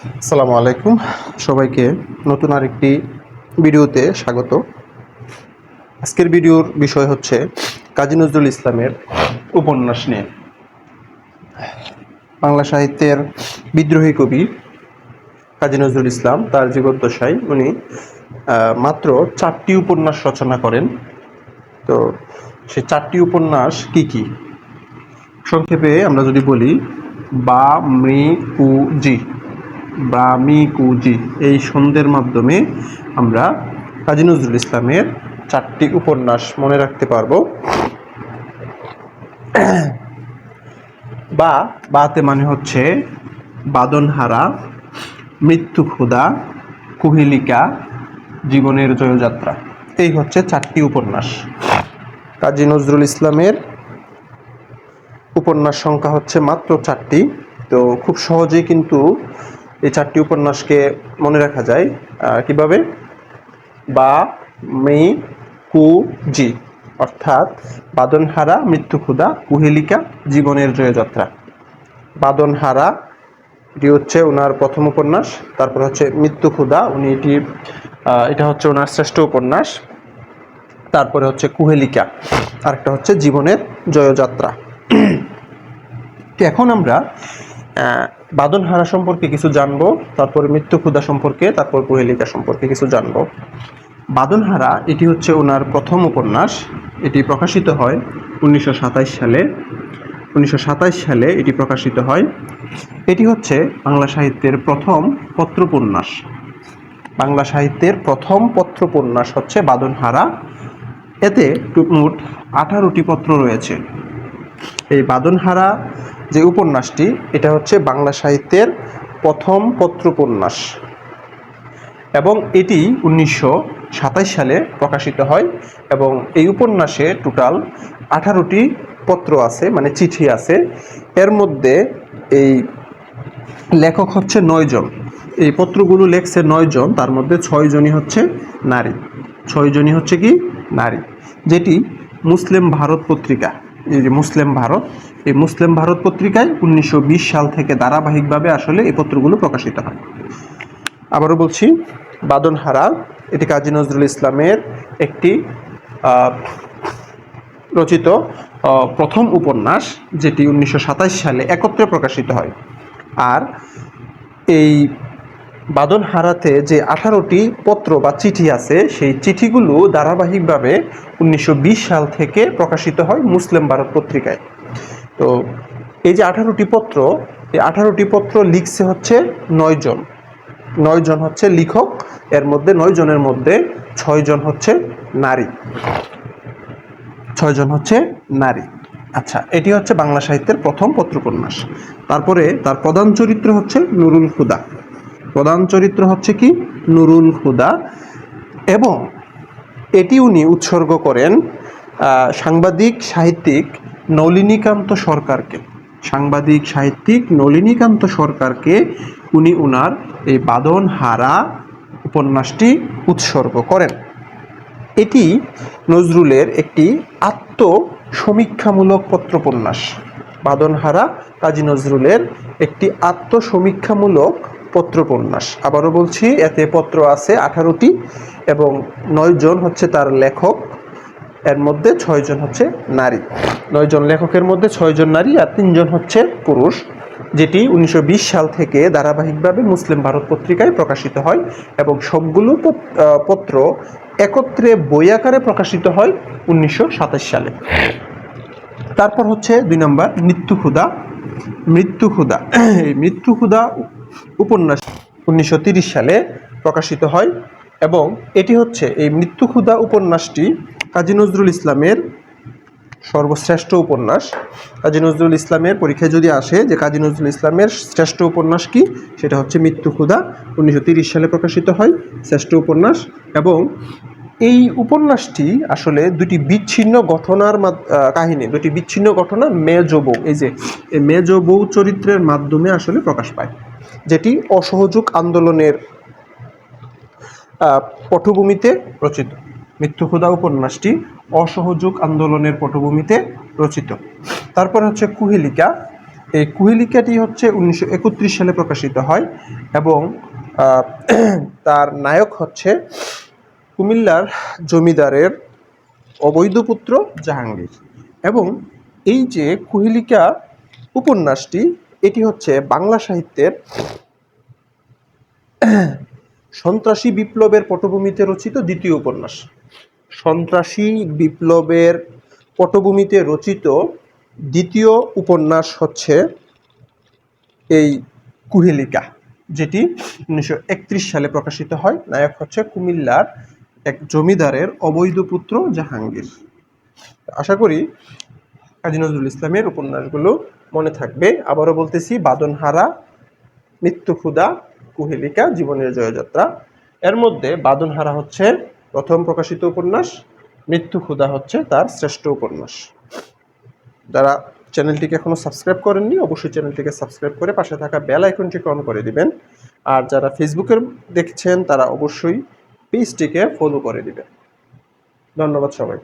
আসসালামু আলাইকুম। সবাইকে নতুন আরেকটি ভিডিওতে স্বাগত। আজকের ভিডিওর বিষয় হচ্ছে কাজী নজরুল ইসলামের উপন্যাস নিয়ে। বাংলা সাহিত্যের বিদ্রোহী কবি কাজী নজরুল ইসলাম, তার জীবদ্দশায় উনি মাত্র চারটি উপন্যাস রচনা করেন। তো সে চারটি উপন্যাস কি কি? সংক্ষেপে আমরা যদি বলি, বা, মৃ কু জি। বা মি কু জি এই ছন্দের মাধ্যমে আমরা কাজী নজরুল ইসলামের চারটি উপন্যাস মনে রাখতে পারব। বা, বাতে মানে হচ্ছে বাদনহারা, মৃত্যু ক্ষুদা কুহিলিকা, জীবনের জয়যাত্রা। এই হচ্ছে চারটি উপন্যাস। কাজী নজরুল ইসলামের উপন্যাস সংখ্যা হচ্ছে মাত্র চারটি। তো খুব সহজেই কিন্তু এই চারটি উপন্যাসকে মনে রাখা যায় কীভাবে? বা, মি, কু, জি, অর্থাৎ বাদনহারা, মৃত্যু ক্ষুদা কুহেলিকা, জীবনের জয়যাত্রা। বাদনহারা, এটি হচ্ছে ওনার প্রথম উপন্যাস, তারপর হচ্ছে মৃত্যু ক্ষুদা উনি এটি এটা হচ্ছে ওনার শ্রেষ্ঠ উপন্যাস, তারপরে হচ্ছে কুহেলিকা, আরেকটা হচ্ছে জীবনের জয়যাত্রা। এখন আমরা বাদনহারা সম্পর্কে কিছু জানব, তারপর মৃত্যু ক্ষুদা সম্পর্কে, তারপর কুহেলিকা সম্পর্কে কিছু জানব। বাদনহারা, এটি হচ্ছে ওনার প্রথম উপন্যাস। এটি প্রকাশিত হয় উনিশশো সাতাশ সালে। উনিশশো সাতাশ সালে এটি প্রকাশিত হয়। এটি হচ্ছে বাংলা সাহিত্যের প্রথম পত্রোপন্যাস। বাংলা সাহিত্যের প্রথম পত্রোপন্যাস হচ্ছে বাদনহারা। এতে মোট আঠারোটি পত্র রয়েছে। এই বাদনহারা যে উপন্যাসটি, এটা হচ্ছে বাংলা সাহিত্যের প্রথম পত্রোপন্যাস। এবং এটি উনিশশো সাতাশ সালে প্রকাশিত হয় এবং এই উপন্যাসে টোটাল আঠারোটি পত্র আছে মানে চিঠি আছে। এর মধ্যে এই লেখক হচ্ছে নয়জন এই পত্রগুলো লেখছে নয়জন তার মধ্যে ছয়জনই হচ্ছে নারী। ছয়জনই হচ্ছে কি? নারী। যেটি মুসলিম ভারত পত্রিকা। এই যে মুসলিম ভারত, এই মুসলিম ভারত পত্রিকায় উনিশশো বিশ সাল থেকে ধারাবাহিকভাবে আসলে এই পত্রগুলো প্রকাশিত হয়। আবারও বলছি বাদনহারা এটি কাজী নজরুল ইসলামের একটি রচিত প্রথম উপন্যাস, যেটি উনিশশো সাতাশ সালে একত্রে প্রকাশিত হয়। আর এই বাদনহারাতে যে আঠারোটি পত্র বা চিঠি আছে, সেই চিঠিগুলো ধারাবাহিকভাবে উনিশশো বিশ সাল থেকে প্রকাশিত হয় মুসলিম ভারত পত্রিকায়। তো এই যে আঠারোটি পত্র, এই আঠারোটি পত্র লিখছে হচ্ছে নয়জন নয় জন হচ্ছে লেখক, এর মধ্যে নয় জনের মধ্যে ছয় জন হচ্ছে নারী। ছয় জন হচ্ছে নারী। আচ্ছা এটি হচ্ছে বাংলা সাহিত্যের প্রথম পত্রোপন্যাস। তারপরে তার প্রধান চরিত্র হচ্ছে নুরুল হুদা। প্রধান চরিত্র হচ্ছে কি? নুরুল হুদা। এবং এটি উনি উৎসর্গ করেন সাংবাদিক সাহিত্যিক নলিনীকান্ত সরকারকে। সাংবাদিক সাহিত্যিক নলিনীকান্ত সরকারকে উনি উনার এই বাদন হারা উপন্যাসটি উৎসর্গ করেন। এটি নজরুলের একটি আত্ম সমীক্ষামূলক পত্রোপন্যাস। বাদনহারা কাজী নজরুলের একটি আত্মসমীক্ষামূলক পত্রোপন্যাস। আবারও বলছি, এতে পত্র আছে আঠারোটি এবং নয়জন হচ্ছে তার লেখক, এর মধ্যে ছয়জন হচ্ছে নারী। নয়জন লেখকের মধ্যে ছয়জন নারী আর তিনজন হচ্ছে পুরুষ, যেটি উনিশশো বিশ সাল থেকে ধারাবাহিকভাবে মুসলিম ভারত পত্রিকায় প্রকাশিত হয় এবং সবগুলো পত- পত্র একত্রে বই আকারে প্রকাশিত হয় উনিশশো সাতাশ সালে। তারপর হচ্ছে দুই নম্বর, মৃত্যু ক্ষুদা মৃত্যু ক্ষুদা এই মৃত্যু ক্ষুদা উপন্যাস উনিশশো সালে প্রকাশিত হয় এবং এটি হচ্ছে এই মৃত্যু ক্ষুদা উপন্যাসটি কাজী নজরুল ইসলামের সর্বশ্রেষ্ঠ উপন্যাস। কাজী নজরুল ইসলামের পরীক্ষায় যদি আসে যে কাজী নজরুল ইসলামের শ্রেষ্ঠ উপন্যাস কি, সেটা হচ্ছে মৃত্যু ক্ষুদা উনিশশো সালে প্রকাশিত হয় শ্রেষ্ঠ উপন্যাস এবং এই উপন্যাসটি আসলে দুটি বিচ্ছিন্ন ঘটনার কাহিনী, দুটি বিচ্ছিন্ন ঘটনা মেজ বউ, এই যে, এই মেজ বউ চরিত্রের মাধ্যমে আসলে প্রকাশ পায়, যেটি অসহযোগ আন্দোলনের পটভূমিতে রচিত। মৃত্যুক্ষুদা উপন্যাসটি অসহযোগ আন্দোলনের পটভূমিতে রচিত। তারপর হচ্ছে কুহেলিকা। এই কুহেলিকাটি হচ্ছে উনিশশো একত্রিশ সালে প্রকাশিত হয় এবং তার নায়ক হচ্ছে কুমিল্লার জমিদারের অবৈধ পুত্র জাহাঙ্গীর। এবং এই যে কুহেলিকা উপন্যাসটি, এটি হচ্ছে বাংলা সাহিত্যের সন্ত্রাসী বিপ্লবের পটভূমিতে রচিত দ্বিতীয় উপন্যাস। সন্ত্রাসী বিপ্লবের পটভূমিতে রচিত দ্বিতীয় উপন্যাস হচ্ছে এই কুহেলিকা, যেটি উনিশশো একত্রিশ সালে প্রকাশিত হয়। নায়ক হচ্ছে কুমিল্লার জমিদারের অবৈধ পুত্র জাহাঙ্গীর। আশা করি কাজী নজরুল ইসলামের উপন্যাসগুলো মনে থাকবে। আবারও বলতেছি, বাদনহারা, মৃত্যু ক্ষুদা কুহেলিকা, জীবনের জয়যাত্রা। এর মধ্যে বাদনহারা হচ্ছে প্রথম প্রকাশিত উপন্যাস, মৃত্যু ক্ষুদা হচ্ছে তার শ্রেষ্ঠ উপন্যাস। যারা চ্যানেলটিকে এখনও সাবস্ক্রাইব করেননি, অবশ্যই চ্যানেলটিকে সাবস্ক্রাইব করে পাশে থাকা বেল আইকনটিকে অন করে দিবেন। আর যারা ফেসবুকের দেখছেন, তারা অবশ্যই পেজটিকে ফলো করে দিবেন। ধন্যবাদ সবাই